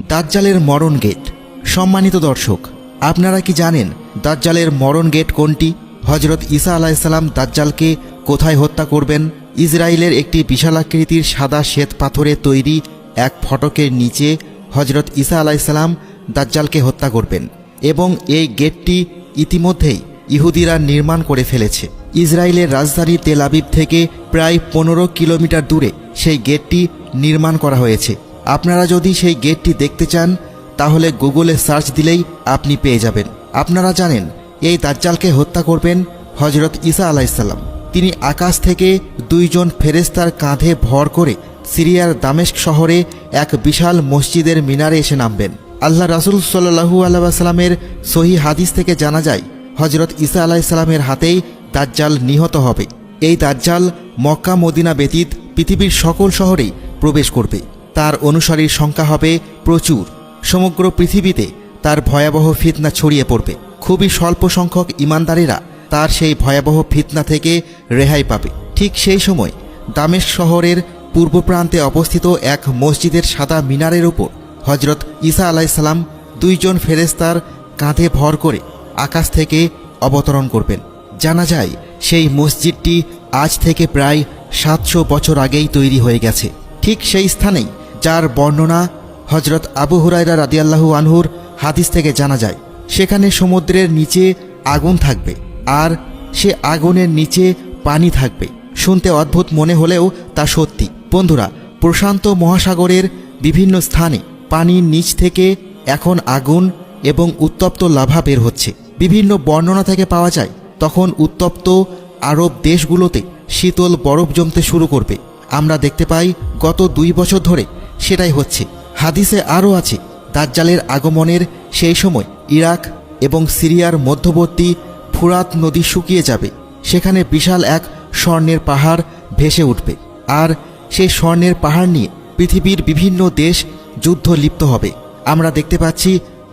দাজ্জালের মরণ গেট। সম্মানিত দর্শক, আপনারা কি জানেন দাজ্জালের মরণ গেট কোনটি? হজরত ঈসা আলাইসাল্লাম দাজ্জালকে কোথায় হত্যা করবেন? ইসরায়েলের একটি বিশালাকৃতির সাদা শ্বেত পাথরে তৈরি এক ফটকের নিচে হজরত ঈসা আলাইসাল্লাম দাজ্জালকে হত্যা করবেন এবং এই গেটটি ইতিমধ্যেই ইহুদিরা নির্মাণ করে ফেলেছে। ইসরায়েলের রাজধানী তেল আবিব থেকে প্রায় পনেরো কিলোমিটার দূরে সেই গেটটি নির্মাণ করা হয়েছে। আপনারা যদি সেই গেটটি দেখতে চান, তাহলে গুগলে সার্চ দিলেই আপনি পেয়ে যাবেন। আপনারা জানেন, এই দাজ্জালকে হত্যা করবেন হজরত ইসা আলাইসাল্লাম তিনি আকাশ থেকে দুইজন ফেরেস্তার কাঁধে ভর করে সিরিয়ার দামেস্ক শহরে এক বিশাল মসজিদের মিনারে এসে নামবেন। আল্লাহ রাসুল সাল্লাহু আল্লাহামের সহি হাদিস থেকে জানা যায় হজরত ইসা আলাইসাল্লামের হাতেই দাজ্জাল নিহত হবে। এই দাজ্জাল মক্কা মদিনা ব্যতীত পৃথিবীর সকল শহরেই প্রবেশ করবে। তার অনুসারীর সংখ্যা হবে প্রচুর। সমগ্র পৃথিবীতে তার ভয়াবহ ফিতনা ছড়িয়ে পড়বে। খুবই স্বল্প সংখ্যক ইমানদারেরা তার সেই ভয়াবহ ফিতনা থেকে রেহাই পাবে। ঠিক সেই সময় দামেশ শহরের পূর্ব প্রান্তে অবস্থিত এক মসজিদের সাদা মিনারের উপর হজরত ঈসা আলাইসাল্লাম দুইজন ফেরেস্তার কাঁধে ভর করে আকাশ থেকে অবতরণ করবেন। জানা যায়, সেই মসজিদটি আজ থেকে প্রায় সাতশো বছর আগেই তৈরি হয়ে গেছে। ঠিক সেই স্থানেই যার বর্ণনা হজরত আবু হুরাইরা রাদিয়াল্লাহু আনহুর হাদিস থেকে জানা যায়। সেখানে সমুদ্রের নিচে আগুন থাকবে আর সে আগুনের নিচে পানি থাকবে। শুনতে অদ্ভুত মনে হলেও তা সত্যি। বন্ধুরা, প্রশান্ত মহাসাগরের বিভিন্ন স্থানে পানির নিচ থেকে এখন আগুন এবং উত্তপ্ত লাভা বের হচ্ছে। বিভিন্ন বর্ণনা থেকে পাওয়া যায়, তখন উত্তপ্ত আরব দেশগুলোতে শীতল বরফ জমতে শুরু করবে। আমরা দেখতে পাই, গত দুই বছর ধরে সেটাই হচ্ছে। হাদিসে আরও আছে, দাজ্জালের আগমনের সেই সময় ইরাক এবং সিরিয়ার মধ্যবর্তী ফুরাত নদী শুকিয়ে যাবে। সেখানে বিশাল এক স্বর্ণের পাহাড় ভেসে উঠবে। আর সেই স্বর্ণের পাহাড় নিয়ে পৃথিবীর বিভিন্ন দেশ যুদ্ধ লিপ্ত হবে। আমরা দেখতে পাচ্ছি,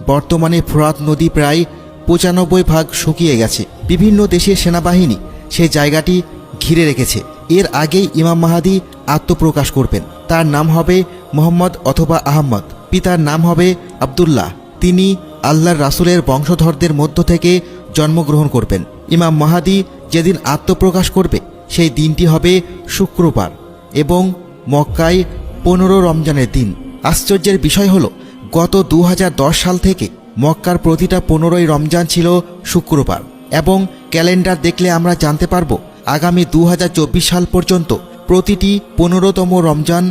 বর্তমানে ফোরাত নদী প্রায় পঁচানব্বই ভাগ শুকিয়ে গেছে। বিভিন্ন দেশের সেনাবাহিনী সেই জায়গাটি ঘিরে রেখেছে। এর আগেই ইমাম মাহাদি আত্মপ্রকাশ করবেন। তার নাম হবে মোহাম্মদ অথবা আহম্মদ। পিতার নাম হবে আবদুল্লাহ। তিনি আল্লাহর রাসুলের বংশধরদের মধ্য থেকে জন্মগ্রহণ করবেন। ইমাম মাহাদি যেদিন আত্মপ্রকাশ করবে, সেই দিনটি হবে শুক্রবার এবং মক্কায় পনেরো রমজানের দিন। আশ্চর্যের বিষয় হল, গত দু হাজার দশ সাল থেকে মক্কার প্রতিটা পনেরোই রমজান ছিল শুক্রবার এবং ক্যালেন্ডার দেখলে আমরা জানতে পারব, আগামী দু হাজার চব্বিশ সাল পর্যন্ত প্রতিটি পনেরোতম রমজান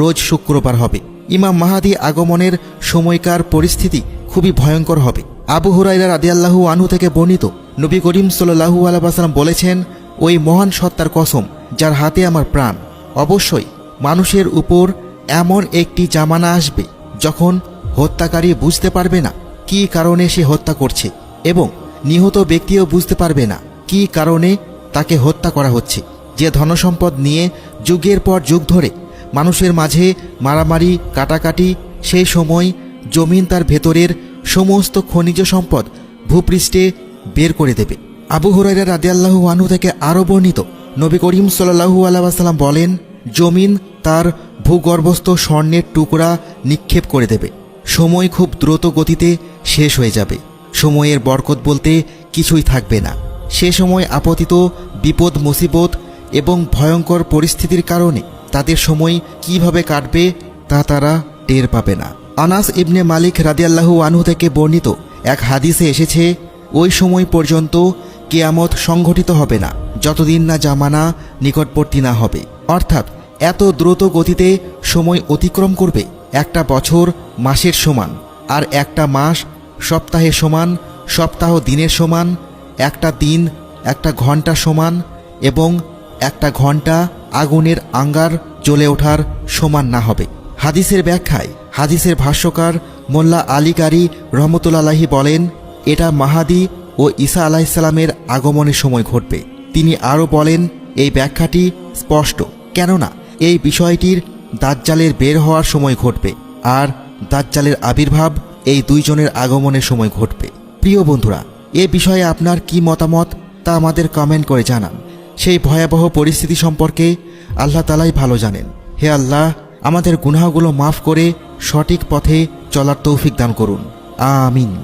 রোজ শুক্রবার হবে। ইমাম মাহাদি আগমনের সময়কার পরিস্থিতি খুবই ভয়ঙ্কর হবে। আবু হুরাইরা রাদিয়াল্লাহু আনহু থেকে বর্ণিত নবী করিম সাল্লাহু আলাইসাল্লাম বলেছেন, ওই মহান সত্তার কসম যার হাতে আমার প্রাণ, অবশ্যই মানুষের উপর এমন একটি জামানা আসবে যখন হত্যাকারী বুঝতে পারবে না কী কারণে সে হত্যা করছে এবং নিহত ব্যক্তিও বুঝতে পারবে না কী কারণে তাকে হত্যা করা হচ্ছে। যে ধনসম্পদ নিয়ে যুগের পর যুগ ধরে মানুষের মাঝে মারামারি, কাটাকাটি সেই সময় জমিন তার ভেতরের সমস্ত খনিজ সম্পদ ভূপৃষ্ঠে বের করে দেবে। আবু হুরাইরা রাদিয়াল্লাহু আনহু থেকে আরও বর্ণিত নবী করিম সাল্লাহু আলাইসাল্লাম বলেন, জমিন তার ভূগর্ভস্থ স্বর্ণের টুকরা নিক্ষেপ করে দেবে। সময় খুব দ্রুত গতিতে শেষ হয়ে যাবে। সময়ের বরকত বলতে কিছুই থাকবে না। সে সময় আপতিত বিপদ মুসিবত এবং ভয়ঙ্কর পরিস্থিতির কারণে তাদের সময় কীভাবে কাটবে তা তারা টের পাবে না। আনাস ইবনে মালিক রাদিয়াল্লাহু আনহু থেকে বর্ণিত এক হাদিসে এসেছে, ওই সময় পর্যন্ত কেয়ামত সংঘটিত হবে না, যতদিন না জামানা নিকটবর্তী না হবে। অর্থাৎ এত দ্রুত গতিতে সময় অতিক্রম করবে একটা বছর মাসের সমান, আর একটা মাস সপ্তাহের সমান, সপ্তাহ দিনের সমান, একটা দিন, একটা ঘণ্টা সমান, এবং একটা ঘণ্টা আগুনের আঙ্গার জ্বলে ওঠার সমান না হবে। হাদিসের ব্যাখ্যায় হাদিসের ভাষ্যকার মোল্লা আলী কারি রহমতুল্লাহি বলেন, এটা মাহাদি ও ঈসা আলাহিসাল্লামের আগমনের সময় ঘটবে। তিনি আরও বলেন, এই ব্যাখ্যাটি স্পষ্ট। কেননা, এই বিষয়টির দাজ্জালের বের হওয়ার সময় ঘটবে আর দাজ্জালের আবির্ভাব এই দুইজনের আগমনের সময় ঘটবে। প্রিয় বন্ধুরা, এ বিষয়ে আপনার কি মতামত তা আমাদের কমেন্ট করে জানান। সেই ভয়াবহ পরিস্থিতি সম্পর্কে আল্লাহ তালাই ভালো জানেন। হে আল্লাহ, আমাদের গুনাহগুলো মাফ করে সঠিক পথে চলার তৌফিক দান করুন। আমিন।